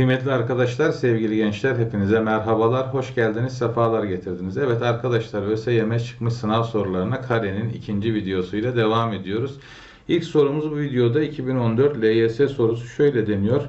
Kıymetli arkadaşlar, sevgili gençler hepinize merhabalar, hoş geldiniz, sefalar getirdiniz. Evet arkadaşlar ÖSYM çıkmış sınav sorularına karenin ikinci videosuyla devam ediyoruz. İlk sorumuz bu videoda 2014 LYS sorusu şöyle deniyor.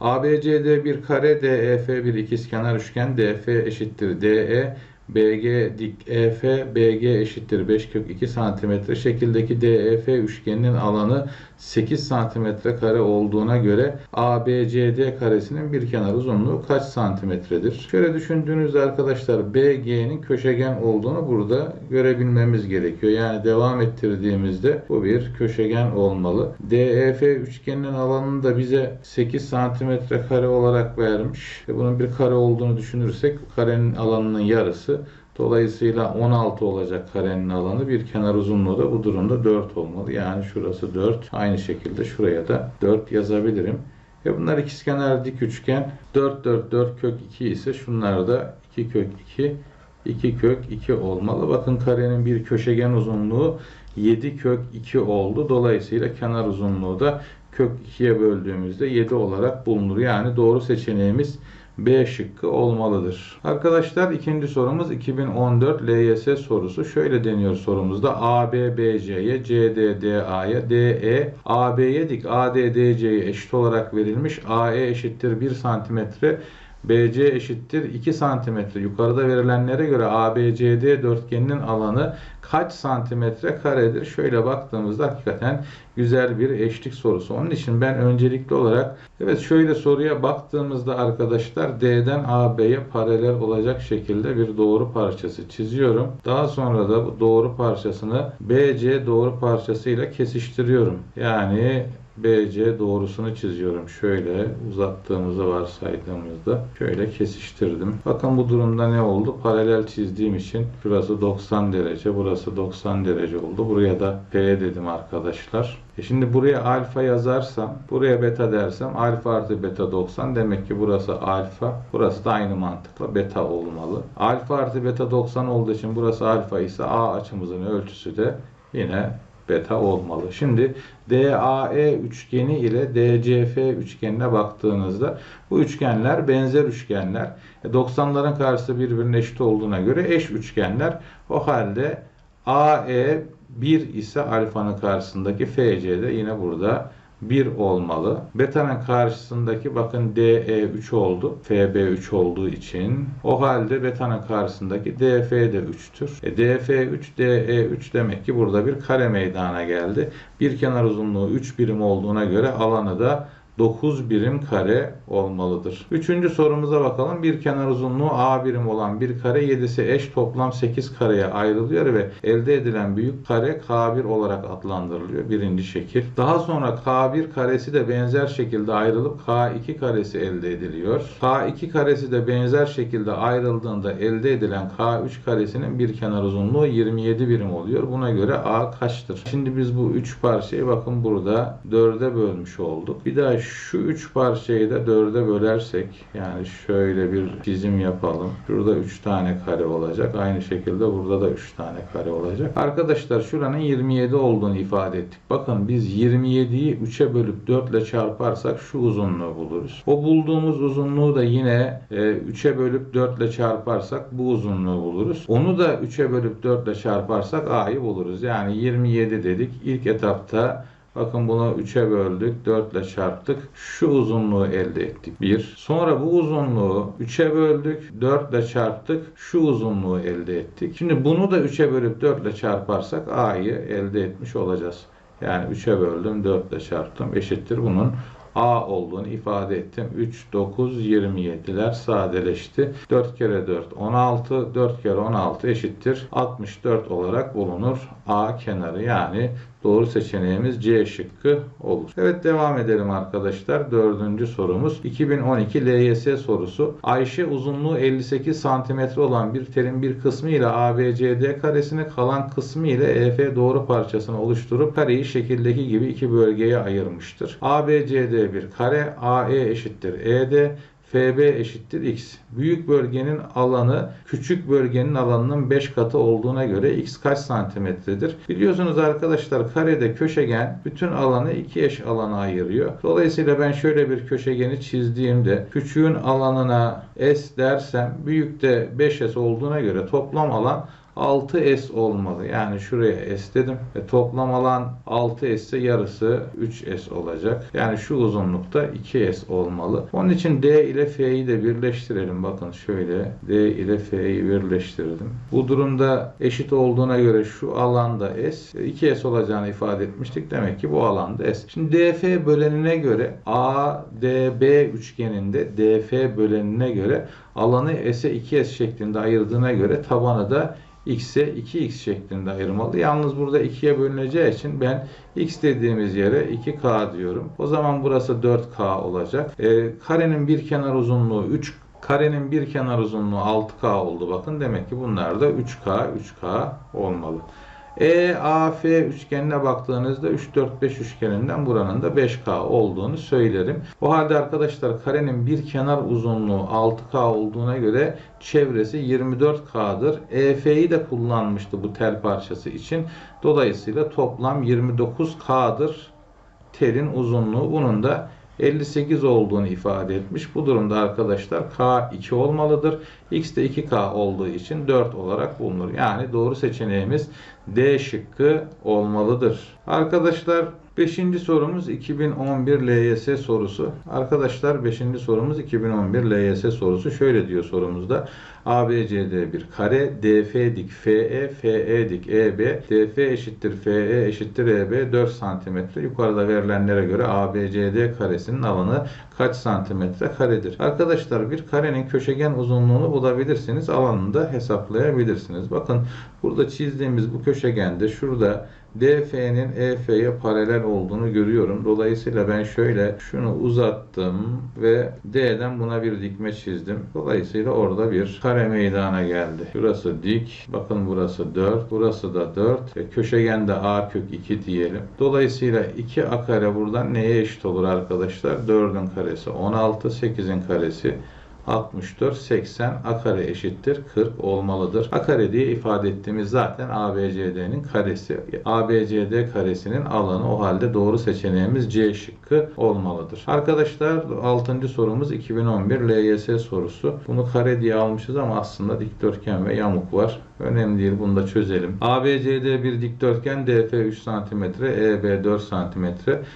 ABCD bir kare, DEF bir ikizkenar üçgen, DF eşittir DE, BG dik EF, BG eşittir 5 kök 2 santimetre şekildeki DEF üçgeninin alanı 8 santimetre kare olduğuna göre ABCD karesinin bir kenar uzunluğu kaç santimetredir? Şöyle düşündüğünüzde arkadaşlar BG'nin köşegen olduğunu burada görebilmemiz gerekiyor. Yani devam ettirdiğimizde bu bir köşegen olmalı. DEF üçgeninin alanını da bize 8 santimetre kare olarak vermiş. E bunun bir kare olduğunu düşünürsek karenin alanının yarısı Dolayısıyla 16 olacak karenin alanı. Bir kenar uzunluğu da bu durumda 4 olmalı. Yani şurası 4. Aynı şekilde şuraya da 4 yazabilirim. Ve bunlar ikizkenar dik üçgen. 4 4 4 kök 2 ise şunlar da 2 kök 2 2 kök 2 olmalı. Bakın karenin bir köşegen uzunluğu 7 kök 2 oldu. Dolayısıyla kenar uzunluğu da kök 2'ye böldüğümüzde 7 olarak bulunur. Yani doğru seçeneğimiz B şıkkı olmalıdır. Arkadaşlar ikinci sorumuz 2014 LYS sorusu. Şöyle deniyor sorumuzda. AB BC'ye, CD DA'ya, DE AB'ye dik AD DC'ye eşit olarak verilmiş. AE eşittir 1 santimetre BC eşittir 2 santimetre. Yukarıda verilenlere göre ABCD dörtgeninin alanı kaç santimetre karedir? Şöyle baktığımızda hakikaten güzel bir eşlik sorusu. Onun için ben öncelikli olarak evet şöyle soruya baktığımızda arkadaşlar D'den AB'ye paralel olacak şekilde bir doğru parçası çiziyorum. Daha sonra da bu doğru parçasını BC doğru parçasıyla kesiştiriyorum. Yani BC doğrusunu çiziyorum. Şöyle uzattığımızı varsaydığımızda şöyle kesiştirdim. Bakın bu durumda ne oldu? Paralel çizdiğim için şurası 90 derece, burası 90 derece oldu. Buraya da P dedim arkadaşlar. E şimdi buraya alfa yazarsam, buraya beta dersem alfa artı beta 90 demek ki burası alfa. Burası da aynı mantıkla beta olmalı. Alfa artı beta 90 olduğu için burası alfa ise A açımızın ölçüsü de yine beta olmalı. Şimdi DAE üçgeni ile DCF üçgenine baktığınızda bu üçgenler benzer üçgenler. 90'ların karşısı birbirine eşit olduğuna göre eş üçgenler. O halde AE 1 ise alfanın karşısındaki FC de yine burada 1 olmalı. Beta'nın karşısındaki bakın DE 3 oldu. FB 3 olduğu için. O halde beta'nın karşısındaki DF de 3'tür. E, DF 3, DE 3 demek ki burada bir kare meydana geldi. Bir kenar uzunluğu 3 birim olduğuna göre alanı da 9 birim kare olmalıdır. Üçüncü sorumuza bakalım. Bir kenar uzunluğu A birim olan bir kare 7'si eş toplam 8 kareye ayrılıyor ve elde edilen büyük kare K1 olarak adlandırılıyor. Birinci şekil. Daha sonra K1 karesi de benzer şekilde ayrılıp K2 karesi elde ediliyor. K2 karesi de benzer şekilde ayrıldığında elde edilen K3 karesinin bir kenar uzunluğu 27 birim oluyor. Buna göre A kaçtır? Şimdi biz bu 3 parçayı bakın burada 4'e bölmüş olduk. Bir daha şu üç parçayı da dörde bölersek yani şöyle bir çizim yapalım. Şurada üç tane kare olacak. Aynı şekilde burada da üç tane kare olacak. Arkadaşlar şuranın 27 olduğunu ifade ettik. Bakın biz 27'yi 3'e bölüp 4 ile çarparsak şu uzunluğu buluruz. O bulduğumuz uzunluğu da yine 3'e bölüp 4 ile çarparsak bu uzunluğu buluruz. Onu da 3'e bölüp 4 ile çarparsak A'yı buluruz. Yani 27 dedik. İlk etapta Bakın bunu 3'e böldük. 4 ile çarptık. Şu uzunluğu elde ettik. 1. Sonra bu uzunluğu 3'e böldük. 4 ile çarptık. Şu uzunluğu elde ettik. Şimdi bunu da 3'e bölüp 4 ile çarparsak A'yı elde etmiş olacağız. Yani 3'e böldüm. 4 ile çarptım. Eşittir bunun A olduğunu ifade ettim. 3, 9, 27'ler sadeleşti. 4 kere 4, 16. 4 kere 16 eşittir. 64 olarak bulunur. A kenarı yani Doğru seçeneğimiz C şıkkı olur. Evet devam edelim arkadaşlar. Dördüncü sorumuz 2012 LYS sorusu. Ayşe uzunluğu 58 cm olan bir terin bir kısmı ile ABCD karesini kalan kısmı ile EF doğru parçasını oluşturup kareyi şekildeki gibi iki bölgeye ayırmıştır. ABCD bir kare, AE eşittir ED, FB eşittir x. Büyük bölgenin alanı küçük bölgenin alanının 5 katı olduğuna göre x kaç santimetredir? Biliyorsunuz arkadaşlar karede köşegen bütün alanı iki eş alana ayırıyor. Dolayısıyla ben şöyle bir köşegeni çizdiğimde küçüğün alanına s dersem büyükte 5s olduğuna göre toplam alan 6S olmalı. Yani şuraya S dedim. Ve toplam alan 6S ise yarısı 3S olacak. Yani şu uzunlukta 2S olmalı. Onun için D ile F'yi de birleştirelim. Bakın şöyle D ile F'yi birleştirdim. Bu durumda eşit olduğuna göre şu alanda S 2S olacağını ifade etmiştik. Demek ki bu alanda S. Şimdi DF bölenine göre ADB üçgeninde DF bölenine göre alanı S'e 2S şeklinde ayırdığına göre tabanı da x'e 2x şeklinde ayırmalı. Yalnız burada 2'ye bölüneceği için ben x dediğimiz yere 2k diyorum. O zaman burası 4k olacak. E, karenin bir kenar uzunluğu 3 Karenin bir kenar uzunluğu 6K oldu. Bakın demek ki bunlar da 3K, 3K olmalı. EAF üçgenine baktığınızda 3, 4, 5 üçgeninden buranın da 5K olduğunu söylerim. O halde arkadaşlar karenin bir kenar uzunluğu 6K olduğuna göre çevresi 24K'dır. EF'yi de kullanmıştı bu tel parçası için. Dolayısıyla toplam 29K'dır telin uzunluğu. Bunun da 58 olduğunu ifade etmiş. Bu durumda arkadaşlar K 2 olmalıdır. X de 2K olduğu için 4 olarak bulunur. Yani doğru seçeneğimiz D şıkkı olmalıdır. Arkadaşlar 5. sorumuz 2011 LYS sorusu. Arkadaşlar 5. sorumuz 2011 LYS sorusu. Şöyle diyor sorumuzda. ABCD bir kare, DF dik FE, FE dik EB, DF eşittir FE eşittir EB 4 santimetre. Yukarıda verilenlere göre ABCD karesinin alanı kaç santimetre karedir? Arkadaşlar bir karenin köşegen uzunluğunu bulabilirsiniz. Alanını da hesaplayabilirsiniz. Bakın burada çizdiğimiz bu köşegende şurada DF'nin EF'ye paralel olduğunu görüyorum. Dolayısıyla ben şöyle şunu uzattım ve D'den buna bir dikme çizdim. Dolayısıyla orada bir kare meydana geldi. Şurası dik. Bakın burası 4. Burası da 4. E, köşegende A kök 2 diyelim. Dolayısıyla 2A kare buradan neye eşit olur arkadaşlar? 4'ün karesi 16. 8'in karesi 64, 80 a kare eşittir 40 olmalıdır. A kare diye ifade ettiğimiz zaten ABCD'nin karesi. ABCD karesinin alanı o halde doğru seçeneğimiz C şıkkı olmalıdır. Arkadaşlar 6. sorumuz 2011 LYS sorusu. Bunu kare diye almışız ama aslında dikdörtgen ve yamuk var. Önemli değil bunu da çözelim. ABCD bir dikdörtgen DF 3 cm, EB 4 cm,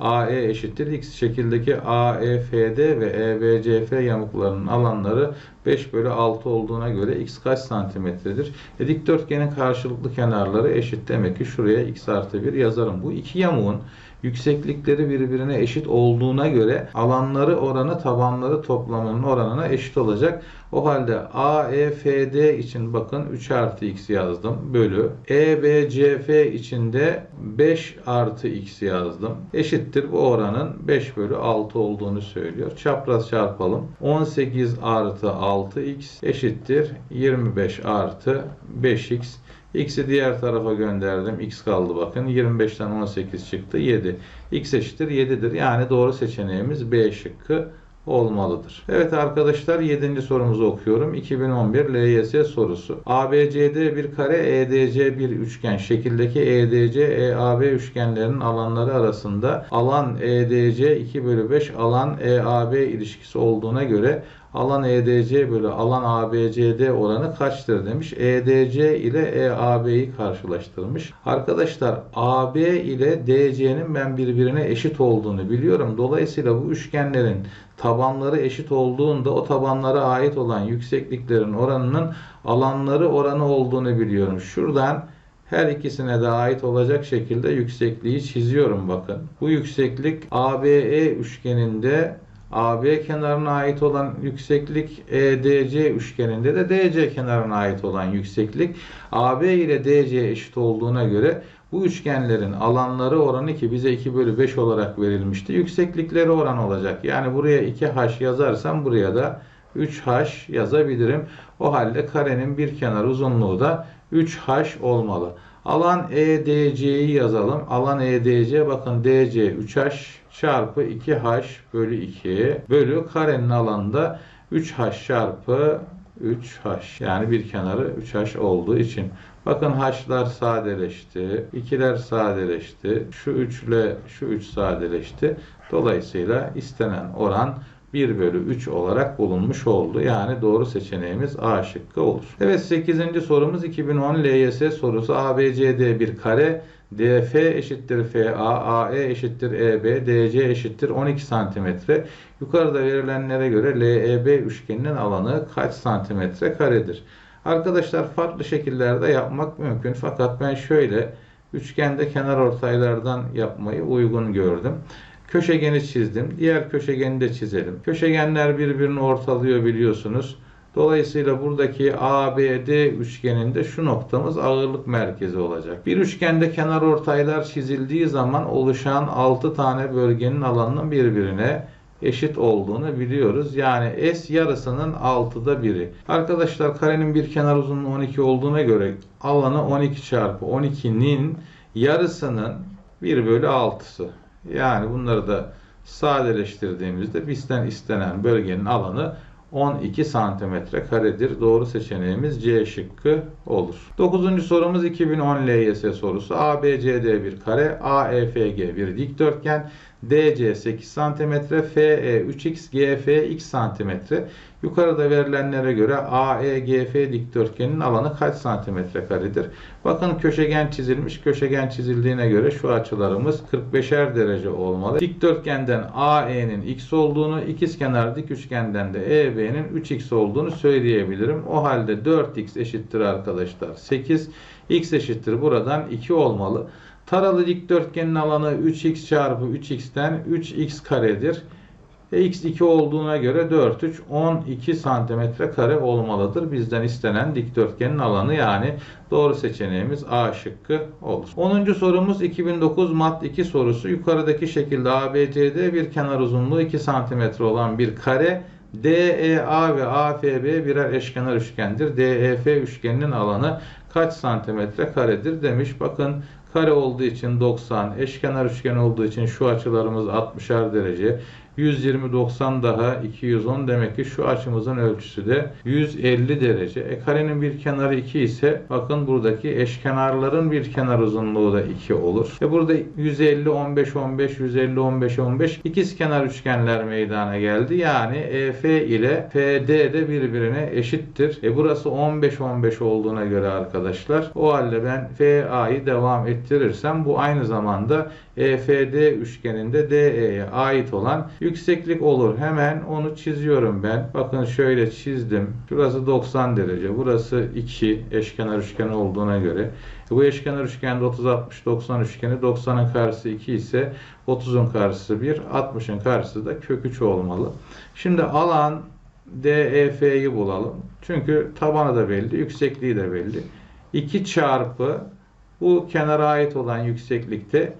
AE eşittir X şekildeki AEFD ve EBCF yamuklarının alanları 5 bölü 6 olduğuna göre x kaç santimetredir? E, dikdörtgenin karşılıklı kenarları eşit. Demek ki şuraya x artı 1 yazarım. Bu iki yamuğun yükseklikleri birbirine eşit olduğuna göre alanları oranı tabanları toplamının oranına eşit olacak. O halde AEFD için bakın 3 artı x yazdım bölü. EBCF için de 5 artı x yazdım. Eşittir bu oranın 5 bölü 6 olduğunu söylüyor. Çapraz çarpalım. 18 artı 6x eşittir 25 artı 5x. X'i diğer tarafa gönderdim. X kaldı bakın. 25'ten 18 çıktı. 7. X eşittir 7'dir. Yani doğru seçeneğimiz B şıkkı olmalıdır. Evet arkadaşlar 7. sorumuzu okuyorum. 2011 LYS sorusu. ABCD bir kare, EDC bir üçgen. Şekildeki EDC, EAB üçgenlerinin alanları arasında alan EDC 2 bölü 5 alan EAB ilişkisi olduğuna göre alan EDC bölü alan ABCD oranı kaçtır demiş. EDC ile EAB'yi karşılaştırmış. Arkadaşlar AB ile DC'nin ben birbirine eşit olduğunu biliyorum. Dolayısıyla bu üçgenlerin tabanları eşit olduğunda o tabanlara ait olan yüksekliklerin oranının alanları oranı olduğunu biliyorum. Şuradan her ikisine de ait olacak şekilde yüksekliği çiziyorum bakın. Bu yükseklik ABE üçgeninde AB kenarına ait olan yükseklik EDC üçgeninde de DC kenarına ait olan yükseklik AB ile DC eşit olduğuna göre bu üçgenlerin alanları oranı ki bize 2 bölü 5 olarak verilmişti. Yükseklikleri oran olacak. Yani buraya 2H yazarsam buraya da 3H yazabilirim. O halde karenin bir kenar uzunluğu da 3H olmalı. Alan EDC'yi yazalım. Alan EDC bakın DC 3H çarpı 2H bölü 2 bölü karenin alanında 3h çarpı 3h yani bir kenarı 3h olduğu için. Bakın h'lar sadeleşti. 2'ler sadeleşti. Şu 3 ile şu 3 sadeleşti. Dolayısıyla istenen oran 1 bölü 3 olarak bulunmuş oldu. Yani doğru seçeneğimiz A şıkkı olur. Evet 8. sorumuz 2010 LYS sorusu ABCD bir kare DF eşittir FA, AE eşittir EB, DC eşittir 12 santimetre. Yukarıda verilenlere göre LEB üçgeninin alanı kaç santimetre karedir? Arkadaşlar farklı şekillerde yapmak mümkün. Fakat ben şöyle üçgende kenar ortaylardan yapmayı uygun gördüm. Köşegeni çizdim. Diğer köşegeni de çizelim. Köşegenler birbirini ortalıyor biliyorsunuz. Dolayısıyla buradaki ABD üçgeninde şu noktamız ağırlık merkezi olacak. Bir üçgende kenar ortaylar çizildiği zaman oluşan 6 tane bölgenin alanının birbirine eşit olduğunu biliyoruz. Yani S yarısının 6'da biri. Arkadaşlar karenin bir kenar uzunluğu 12 olduğuna göre alanı 12 çarpı 12'nin yarısının 1 bölü 6'sı. Yani bunları da sadeleştirdiğimizde bizden istenen bölgenin alanı 12 santimetre karedir. Doğru seçeneğimiz C şıkkı olur. 9. sorumuz 2010 LYS sorusu. ABCD bir kare, AEFG bir dikdörtgen, DC 8 cm, FE 3x, GF x cm. Yukarıda verilenlere göre AEGF dikdörtgenin alanı kaç santimetre karedir? Bakın köşegen çizilmiş. Köşegen çizildiğine göre şu açılarımız 45'er derece olmalı. Dikdörtgenden AE'nin x olduğunu, ikizkenar dik üçgenden de EB'nin 3x olduğunu söyleyebilirim. O halde 4x eşittir arkadaşlar 8. x eşittir buradan 2 olmalı. Taralı dikdörtgenin alanı 3x çarpı 3x'ten 3x karedir. E, x 2 olduğuna göre 4 3 12 santimetre kare olmalıdır. Bizden istenen dikdörtgenin alanı yani doğru seçeneğimiz A şıkkı olur. 10. sorumuz 2009 mat 2 sorusu. Yukarıdaki şekilde ABCD bir kenar uzunluğu 2 santimetre olan bir kare DEA ve AFB birer eşkenar üçgendir. DEF üçgeninin alanı kaç santimetre karedir demiş. Bakın kare olduğu için 90, eşkenar üçgen olduğu için şu açılarımız 60'ar derece. 120 90 daha 210 demek ki şu açımızın ölçüsü de 150 derece. E karenin bir kenarı 2 ise bakın buradaki eşkenarların bir kenar uzunluğu da 2 olur. E burada 150 15 15 150 15 15 ikiz kenar üçgenler meydana geldi. Yani EF ile FD de birbirine eşittir. E burası 15 15 olduğuna göre arkadaşlar o halde ben FA'yı devam ettirirsem bu aynı zamanda EFD üçgeninde DE'ye ait olan yükseklik olur. Hemen onu çiziyorum ben. Bakın şöyle çizdim. Şurası 90 derece. Burası 2 eşkenar üçgen olduğuna göre. Bu eşkenar üçgende 30 60 90 üçgeni 90'ın karşısı 2 ise 30'un karşısı 1, 60'ın karşısı da kök 3 olmalı. Şimdi alan DEF'yi bulalım. Çünkü tabanı da belli, yüksekliği de belli. 2 çarpı bu kenara ait olan yükseklikte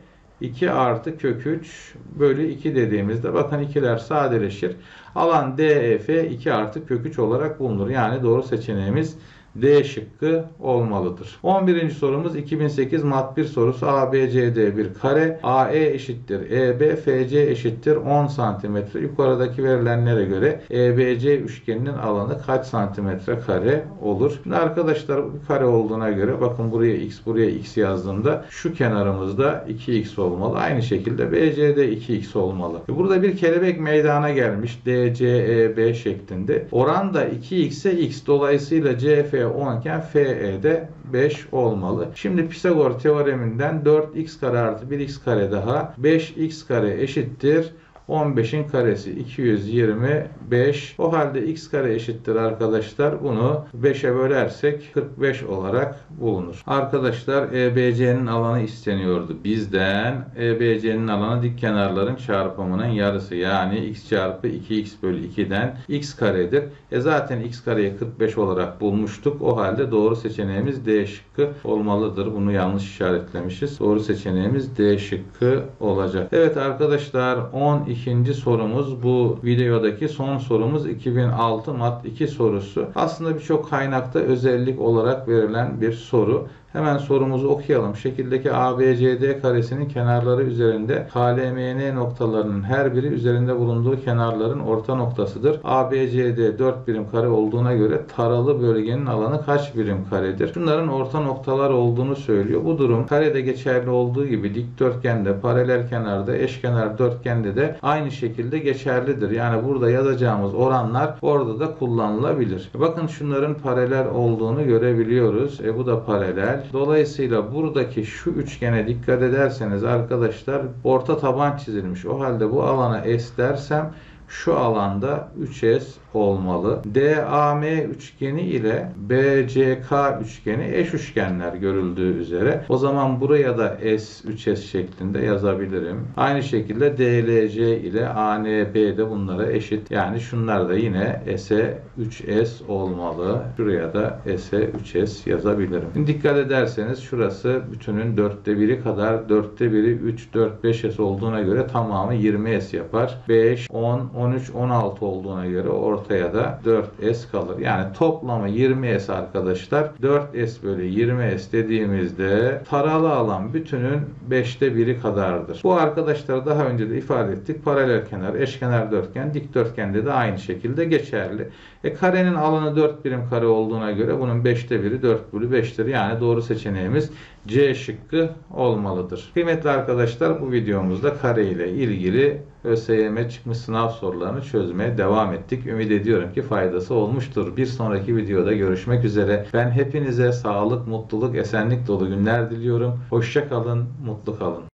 2 artı kök 3 bölü 2 dediğimizde bakın ikiler sadeleşir. Alan DEF 2 artı kök 3 olarak bulunur. Yani doğru seçeneğimiz D şıkkı olmalıdır. 11. sorumuz 2008 mat 1 sorusu ABCD bir kare AE eşittir EB FC eşittir 10 cm. Yukarıdaki verilenlere göre EBC üçgeninin alanı kaç santimetre kare olur? Şimdi arkadaşlar bir kare olduğuna göre bakın buraya x buraya x yazdığımda şu kenarımızda 2x olmalı. Aynı şekilde BC'de 2x olmalı. Burada bir kelebek meydana gelmiş DCEB şeklinde. Oran da 2x ise x dolayısıyla CF 10 iken FE'de 5 olmalı. Şimdi Pisagor teoreminden 4x kare artı 1x kare daha 5x kare eşittir 15'in karesi 225. O halde x kare eşittir arkadaşlar. Bunu 5'e bölersek 45 olarak bulunur. Arkadaşlar EBC'nin alanı isteniyordu. Bizden EBC'nin alanı dik kenarların çarpımının yarısı. Yani x çarpı 2x bölü 2'den x karedir. E zaten x kareyi 45 olarak bulmuştuk. O halde doğru seçeneğimiz D şıkkı olmalıdır. Bunu yanlış işaretlemişiz. Doğru seçeneğimiz D şıkkı olacak. Evet arkadaşlar 12 ikinci sorumuz. Bu videodaki son sorumuz 2006 mat 2 sorusu. Aslında birçok kaynakta özellik olarak verilen bir soru. Hemen sorumuzu okuyalım. Şekildeki ABCD karesinin kenarları üzerinde KLMN noktalarının her biri üzerinde bulunduğu kenarların orta noktasıdır. ABCD 4 birim kare olduğuna göre taralı bölgenin alanı kaç birim karedir? Şunların orta noktalar olduğunu söylüyor. Bu durum karede geçerli olduğu gibi dikdörtgende, paralel kenarda, eşkenar dörtgende de aynı şekilde geçerlidir. Yani burada yazacağımız oranlar orada da kullanılabilir. Bakın şunların paralel olduğunu görebiliyoruz. E bu da paralel. Dolayısıyla buradaki şu üçgene dikkat ederseniz arkadaşlar orta taban çizilmiş. O halde bu alana S dersem şu alanda 3S olmalı. DAM üçgeni ile BCK üçgeni eş üçgenler görüldüğü üzere. O zaman buraya da S 3S şeklinde yazabilirim. Aynı şekilde DLC ile ANB de bunlara eşit. Yani şunlar da yine S'e 3S olmalı. Şuraya da S'e 3S yazabilirim. Şimdi dikkat ederseniz şurası bütünün dörtte biri kadar dörtte biri 3, 4, 5S olduğuna göre tamamı 20S yapar. 5, 10, 13, 16 olduğuna göre ortaya da 4S kalır. Yani toplamı 20S arkadaşlar. 4S bölü 20S dediğimizde taralı alan bütünün 5'te biri kadardır. Bu arkadaşlar daha önce de ifade ettik. Paralel kenar, eşkenar dörtgen, dikdörtgende de aynı şekilde geçerli. E karenin alanı 4 birim kare olduğuna göre bunun 5'te biri 4 bölü 5'tir. Yani doğru seçeneğimiz C şıkkı olmalıdır. Kıymetli arkadaşlar bu videomuzda kare ile ilgili ÖSYM çıkmış sınav sorularını çözmeye devam ettik. Ümit ediyorum ki faydası olmuştur. Bir sonraki videoda görüşmek üzere. Ben hepinize sağlık, mutluluk, esenlik dolu günler diliyorum. Hoşça kalın, mutlu kalın.